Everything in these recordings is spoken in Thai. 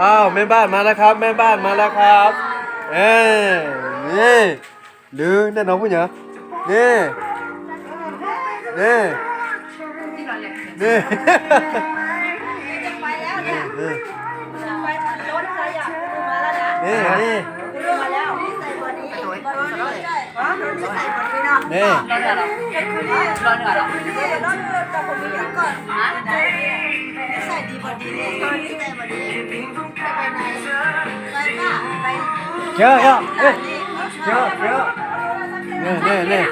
อ้าวแม่บ้านมาแล้วครับ แม่บ้านมาแล้วครับ เอ้ยนี่ดูนั่นน้องผู้หญิงนี่นี่นี่ไปแล้วเนี่ยนี่ไปรถใครอะมาแล้วนะนี่นี่ Đi. Chưa, chưa, chưa, chưa. Nè, nè, nè.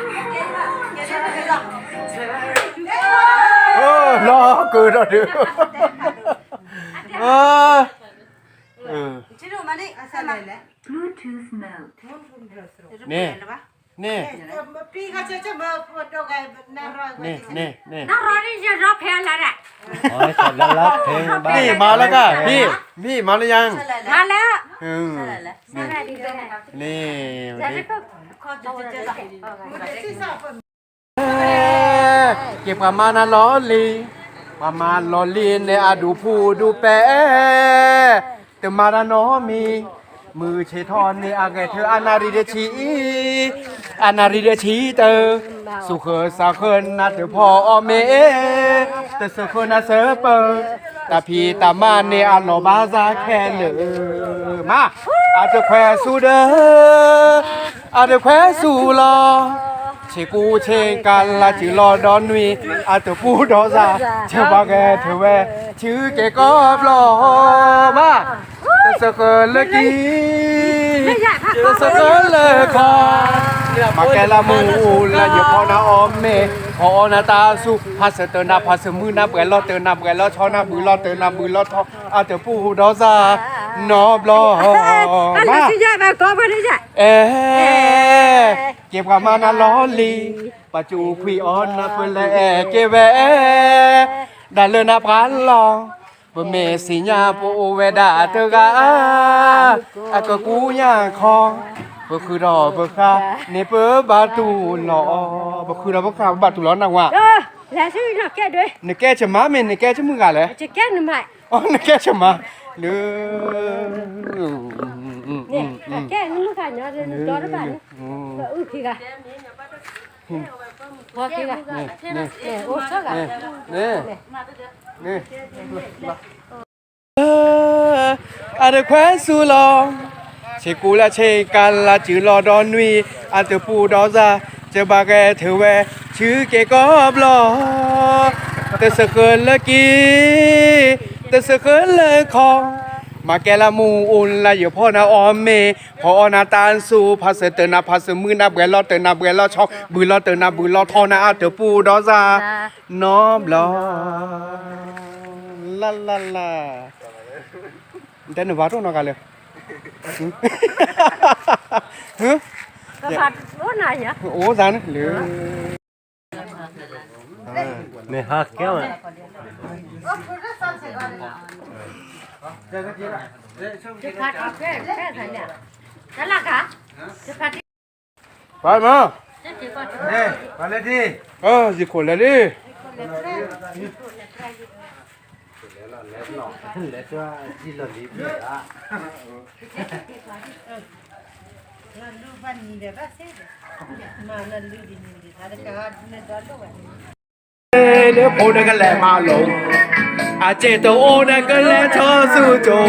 Ô, lo cười ra được. Bluetooth mode. นี่นี่พี่เขาจะจะมาพูดอะไรน่ารักนี่นี่นี่น้องรอนี่จะรอเพลงแล้วแหละอ๋อเสร็จแล้วรับเพลงบ้านนี่มาแล้วก็พี่พี่มาหรือยังมาแล้วอืมสวัสดีค่ะนี่สวัสดีค่ะขอจะจะจะเอ้ยเก็บกับมานะล้อลีประมาณล้อลีในอาดูผู้ดูแปะแต่มานะน้อมี มือเชทอนในอาแกเธออนาริเดชีอนาริเดชีเตอสุขสาเคินนาเธอพ่ออเมแต่สุขนาเสเปอตาพีตามาในอาโลบาซาแค่เลยมาอาจจะแควสูเดออาจจะแควสูรอเชกูเชกันลาจิรอดอนวีอาตปูดอซาเชบาแกเทเวชื่อเกกอบลอมา สกเลกีตะสกเลคอมาแกละมูละยพอนาออมเมพอนาตาสุพัสเตนาพัสมือนาเปลอเตนาเปลอชอนาบือลอเตนาบือลอทออาตปูดอซานอบลออะไรมาสิยะมาก็ไม่ได้จ้ะเอ๊ะเก็บกับมานาล้อลีปัจจุคุยออนนะเพื่อนแลเก็บแวดันเลยนะพันลอง บเมสิญาโปเวดาเตกาอะก็กูย่าคองบ่คือดอกบ่ค่ะเนเปบาตูหลอบ่คือดอกบ่ค่ะบาตูหลอนังว่าเออแล้วสิน้องแกด้วยเนแกจะมาเมนเนแกจะมึงกะเลยจะแก้หน่อไม้อ๋อเนแกจะมาเด้อเนี่ยแก้นี่มันกันเนาะเดี๋ยวดอระบาดก็อุ้ยพี่กะพอพี่กะนี่เนี่ยโอ้ซะกะนี่ นี่อาเดแควสูลองเชกูละเชกันละจือรอดอนวีอาเตปูดอซาเจบาแกเทเวชื่อเกกอบลอเตสเกินละกีเตสเกินละคองมาแกละมูอุนละอยู่พ่อนาออมเมพอนาตานสูพัสเตนาพัสมือนาเบลอเตนาเบลอชอกบือลอเตนาบือลอทอนาอาเตปูดอซาน้อมลอ la la la. Đến nó vào trong nó cả liền? Ừ. Hứ dạ. phạt lúa này nhỉ? Ố ra nữa lửa này ha kéo này. Phải mà. Nè, vào lên đi. Ờ, dịch khổ lên đi. လဲလားလဲတော့လဲတော့ကြည့်လို့လေးပြလားလာလူပန်နေတယ်ဗဆေးမာနလူဒီနေတယ်ဒါကဟာဒီနဲ့တော့ဝယ်လေဘုန်းကလည်းမလုံးအကျေတုံးနကလည်းချောစုကြုံ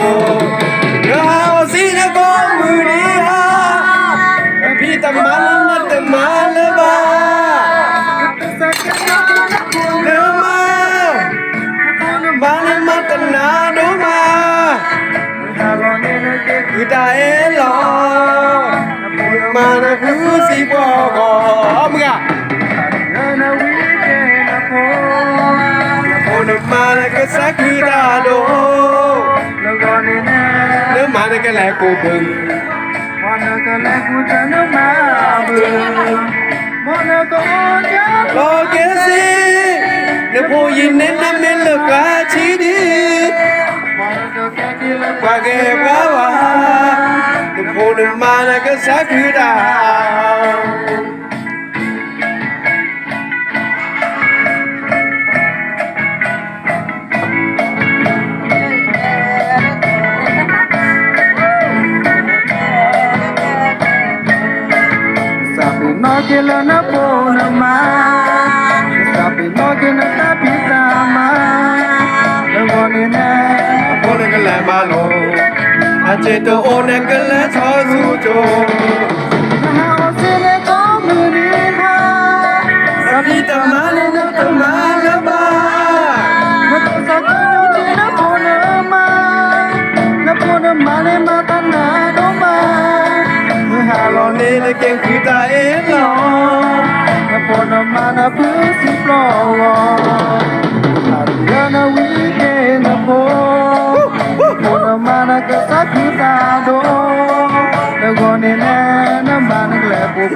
ရောင်စီနကောမူနီဟာအပြစ်တမန်မတမန် man who see Oh my God. Nagmana sa kitalo Nagmana ka lang ko bang Mana ka lang ko dyan ang mabang Mana ka o dyan O kasi Napuyin na namin lukachi di Mana ka kakilap Pag-ibawa Janaka సఖుడా Nogelo na po naman Sabi nogelo na pitama. Nangoni na Apo na galay malo. Gonna o na galay chosu quem cuida é nós Na bona mana pussy flow Ariana weekend na bona mana que sa cuidado